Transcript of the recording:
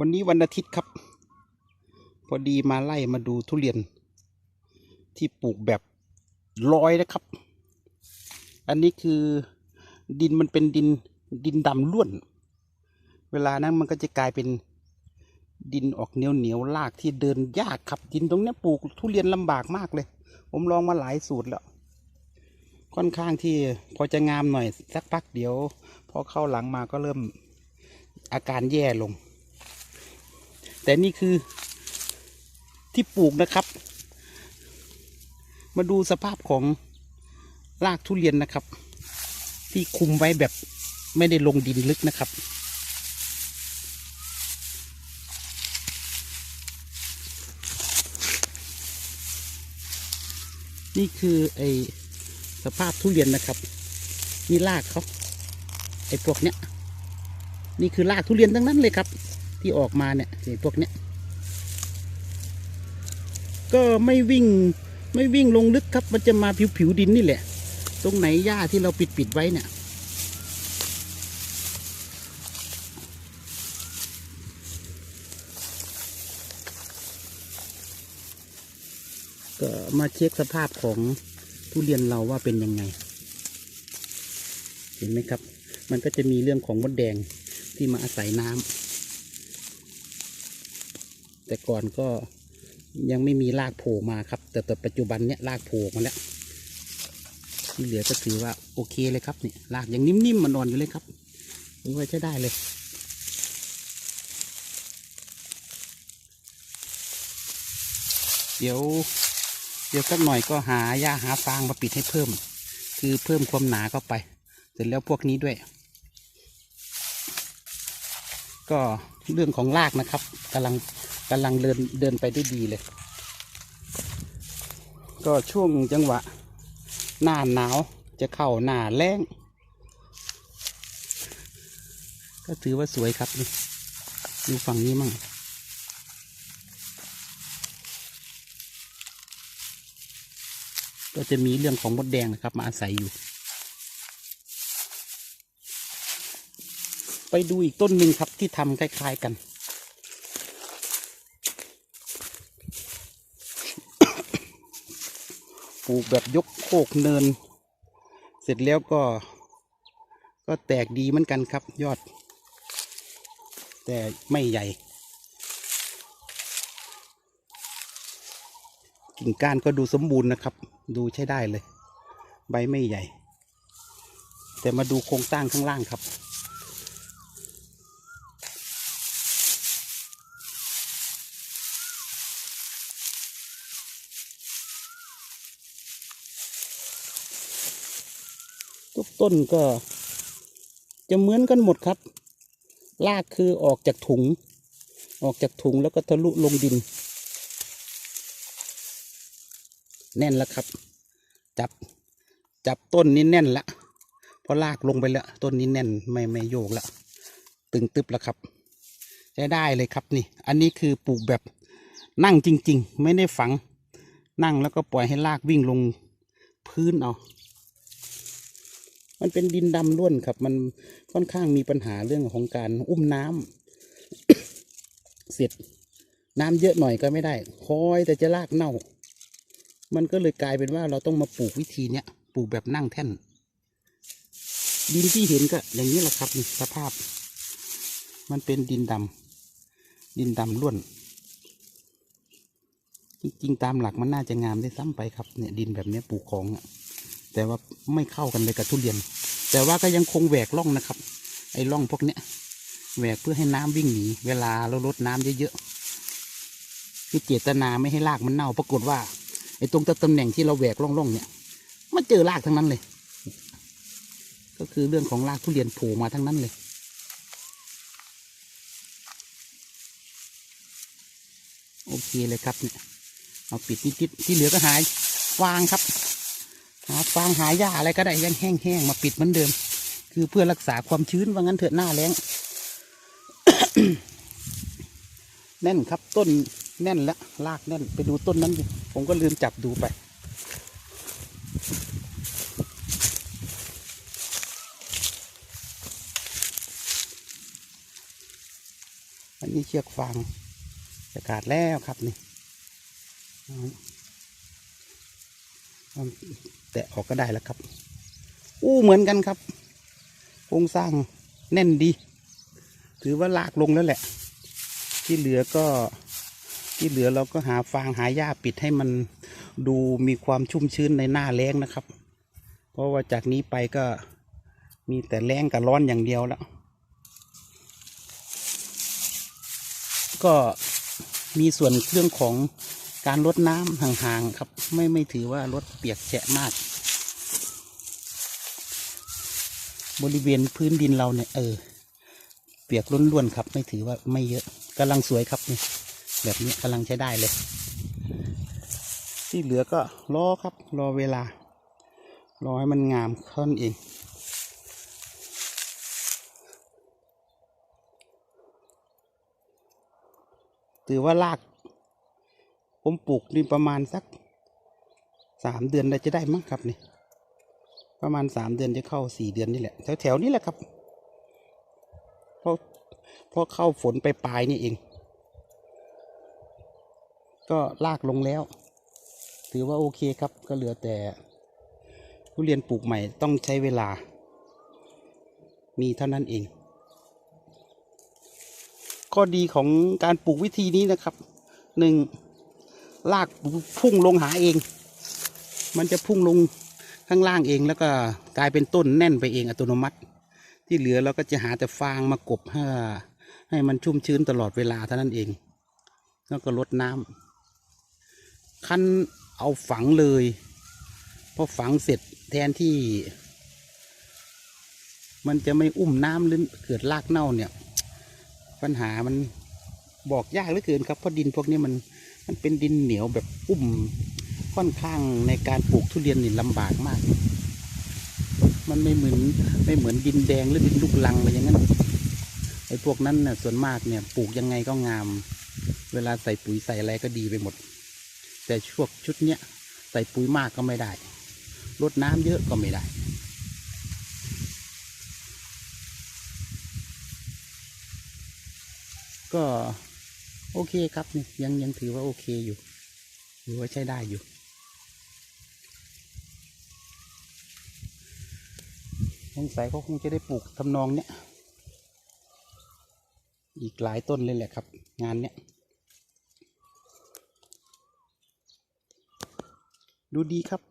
วันนี้วันอาทิตย์ครับ พอดีมาไล่มาดูทุเรียน ที่ปลูกแบบร้อยนะครับ อันนี้คือดินมันเป็นดินดินดำล้วน เวลานั้นมันก็จะกลายเป็นดินออกเหนียวเหนียวลากที่เดินยากครับดินตรงเนี้ยปลูกทุเรียนลำบากมากเลย ผมลองมาหลายสูตรแล้ว ค่อนข้างที่พอจะงามหน่อยสักพักเดี๋ยว พอเข้าหลังมาก็เริ่มอาการแย่ลง แต่นี่คือที่ปลูกนะครับ มาดูสภาพของรากทุเรียนนะครับ ที่คุมไว้แบบไม่ได้ลงดินลึกนะครับ นี่คือไอสภาพทุเรียนนะครับ นี่รากเขาไอพวกเนี้ย นี่คือรากทุเรียนทั้งนั้นเลยครับ ที่ออกมาเนี่ยไอพวกเนี้ยก็ไม่วิ่งไม่วิ่งลงลึกครับ มันจะมาผิวผิวดินนี่แหละ ตรงไหนหญ้าที่เราปิดปิดไว้เนี่ย ก็มาเช็คสภาพของทุเรียนเราว่าเป็นยังไง เห็นไหมครับ มันก็จะมีเรื่องของมดแดงที่มาอาศัยน้ำ แต่ก่อนก็ยังไม่มีรากโผล่มาครับ แต่แต่ปัจจุบันเนี้ยรากโผล่มาแล้วที่เหลือก็ถือว่าโอเคเลยครับนี่รากยังนิ่มๆมันนอนอยู่เลยครับถือว่าใช้ได้เลย เดี๋ยวเดี๋ยวสักหน่อยก็หาหญ้าหาฟางมาปิดให้เพิ่ม คือเพิ่มความหนาเข้าไป เสร็จแล้วพวกนี้ด้วย ก็เรื่องของรากนะครับกำลัง กำลังเดินเดินไปได้ดีเลย ก็ช่วงจังหวะ หน้าหนาวจะเข้าหน้าแล้ง ก็ถือว่าสวยครับนี่ดูฝั่งนี้มั่งก็จะมีเรื่องของมดแดงนะครับ มาอาศัยอยู่ ไปดูอีกต้นหนึ่งครับที่ทำคล้าย ๆกัน ปลูกแบบยกโคกเนิน เสร็จแล้วก็ ก็แตกดีเหมือนกันครับ ยอด แต่ไม่ใหญ่ กิ่งก้านก็ดูสมบูรณ์นะครับ ดูใช้ได้เลย ใบไม่ใหญ่ แต่มาดูโครงสร้างข้างล่างครับ ต้นก็จะเหมือนกันหมดครับรากคือออกจากถุง ออกจากถุงแล้วก็ทะลุลงดิน แน่นแล้วครับ จับจับต้นนี้แน่นละเพราะลากลงไปแล้วต้นนี้แน่นไม่ไม่โยกละตึงตึบแล้วครับใช้ได้เลยครับนี่ อันนี้คือปลูกแบบนั่งจริง ๆ ไม่ได้ฝัง นั่งแล้วก็ปล่อยให้ลากวิ่งลงพื้นเอา มันเป็นดินดำล้วนครับ มันค่อนข้างมีปัญหาเรื่องของการอุ้มน้ำเสร็จน้ำเยอะหน่อยก็ไม่ได้ คอยแต่จะลากเน่า มันก็เลยกลายเป็นว่าเราต้องมาปลูกวิธีเนี้ยปลูกแบบนั่งแท่น ดินที่เห็นก็ อย่างนี้แหละครับนี่สภาพ มันเป็นดินดำดินดำล้วน จริงๆตามหลักมันน่าจะงามได้ซ้ำไปครับเนี่ย ดินแบบเนี้ยปลูกของอะ แต่ว่าไม่เข้ากันเลยกับทุเรียน แต่ว่าก็ยังคงแหวกร่องนะครับ ไอ้ร่องพวกเนี้ยแหวกเพื่อให้น้ำวิ่งหนี เวลาเราลดน้ำเยอะๆคือเจตนาไม่ให้รากมันเน่า ปรากฏว่าไอ้ตรงตำแหน่งที่เราแหวกร่องๆเนี่ยมันเจอรากทั้งนั้นเลย ก็คือเรื่องของรากทุเรียนโผล่มาทั้งนั้นเลยโอเคเลยครับเนี่ยเอาปิดนิดๆที่เหลือก็หายฟางครับ ฟางหาหญ้าอะไรก็ได้ยังแห้งๆมาปิดเหมือนเดิม คือเพื่อรักษาความชื้นว่างั้นเถอะหน้าแล้งแน่นครับต้นแน่นแล้วรากแน่นไปดูต้นนั้นดิผมก็ลืมจับดูไป อันนี้เชือกฟางจะขาดแล้วครับนี่ แตะออกก็ได้แล้วครับ อู้เหมือนกันครับโครงสร้างแน่นดี ถือว่าลากลงแล้วแหละ ที่เหลือก็ที่เหลือเราก็หาฟางหาหญ้าปิดให้มันดูมีความชุ่มชื้นในหน้าแล้งนะครับ เพราะว่าจากนี้ไปก็มีแต่แล้งกับร้อนอย่างเดียวแล้ว ก็มีส่วนเรื่องของ การลดน้ำห่างๆครับ ไม่ไม่ถือว่าลดเปียกแฉะมาก บริเวณพื้นดินเราเนี่ยเออ เปียกล้วนๆครับ ไม่ถือว่าไม่เยอะกำลังสวยครับนี่แบบนี้กำลังใช้ได้เลย ที่เหลือก็รอครับ รอเวลา รอให้มันงามเท่านั้นเองถือว่าลาก ผมปลูกนี่ประมาณสักสามเดือนได้จะได้มั้งครับนี่ ประมาณสามเดือนจะเข้าสี่เดือนนี่แหละ แถวแถวนี้แหละครับ เพราะเพราะเข้าฝนไปปลายนี่เอง ก็ลากลงแล้ว ถือว่าโอเคครับ ก็เหลือแต่ทุเรียนปลูกใหม่ต้องใช้เวลา มีเท่านั้นเอง ข้อดีของการปลูกวิธีนี้นะครับหนึ่ง ลากพุ่งลงหาเอง มันจะพุ่งลงข้างล่างเองแล้วก็กลายเป็นต้นแน่นไปเองอัตโนมัติ ที่เหลือเราก็จะหาแต่ฟางมากบให้ให้มันชุ่มชื้นตลอดเวลาเท่านั้นเอง แล้วก็ลดน้ำขั้นเอาฝังเลยพอฝังเสร็จแทนที่ มันจะไม่อุ้มน้ำหรือเกิดรากเน่าเนี่ย ปัญหามันบอกยากเหลือเกินครับเพราะดินพวกนี้มัน มันเป็นดินเหนียวแบบอุ้มค่อนข้างในการปลูกทุเรียนนี่ลำบากมาก มันไม่เหมือนไม่เหมือนดินแดงหรือดินลูกลังอะไรอย่างนั้นไอ้พวกนั้นน่ะส่วนมากเนี่ยปลูกยังไงก็งาม เวลาใส่ปุ๋ยใส่อะไรก็ดีไปหมด แต่ช่วงชุดเนี้ยใส่ปุ๋ยมากก็ไม่ได้รดน้ำเยอะก็ไม่ได้ก็ โอเคครับนี่ยังยังถือว่าโอเคอยู่ถือว่าใช้ได้อยู่ สงสัยเขาคงจะได้ปลูกทำนองเนี้ย อีกหลายต้นเลยแหละครับ งานเนี้ย ดูดีครับ